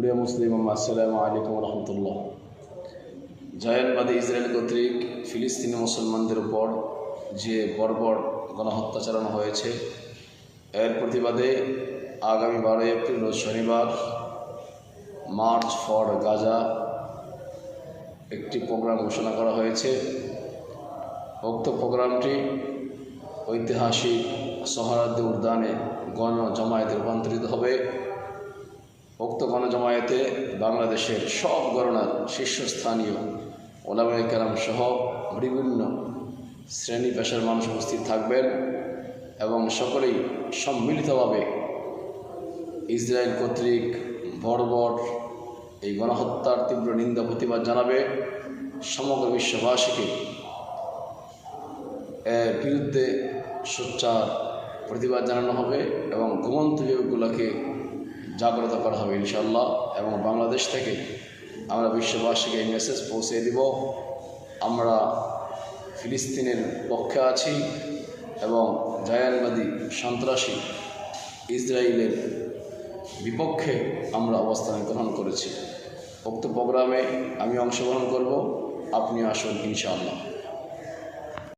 প্রিয় মুসলিম আসসালামু আলাইকুম রহমতুল্লাহ। জায়নবাদী ইসরায়েল কর্তৃক ফিলিস্তিনি মুসলমানদের উপর যে বর্বর গণহত্যা চালানো হয়েছে, এর প্রতিবাদে আগামী বারোই এপ্রিল রোজ শনিবার মার্চ ফর গাজা একটি প্রোগ্রাম ঘোষণা করা হয়েছে। উক্ত প্রোগ্রামটি ঐতিহাসিক সহরাদ্দি উদ্যানে গণ জমায়েতে রূপান্তরিত হবে। উক্ত গণজমায়েতে বাংলাদেশের সব গণনার শীর্ষস্থানীয় ওলামাই কেরাম সহ বিভিন্ন শ্রেণি পেশার মানুষ উপস্থিত থাকবেন এবং সকলেই সম্মিলিতভাবে ইসরায়েল কর্তৃক বর্বর এই গণহত্যার তীব্র নিন্দা প্রতিবাদ জানাবে সমগ্র বিশ্ববাসীকে। এর বিরুদ্ধে সোচ্চার প্রতিবাদ জানানো হবে এবং ঘুমন্ত যুবকগুলোকে জাগ্রত করা হবে ইনশাল্লাহ এবং বাংলাদেশ থেকে আমরা বিশ্ববাসীকে এই মেসেজ পৌঁছে দিব। আমরা ফিলিস্তিনের পক্ষে আছি এবং জায়ানবাদী সন্ত্রাসী ইসরায়েলের বিপক্ষে আমরা অবস্থান গ্রহণ করেছি। উক্ত প্রোগ্রামে আমি অংশগ্রহণ করব। আপনি আসুন ইনশাআল্লাহ।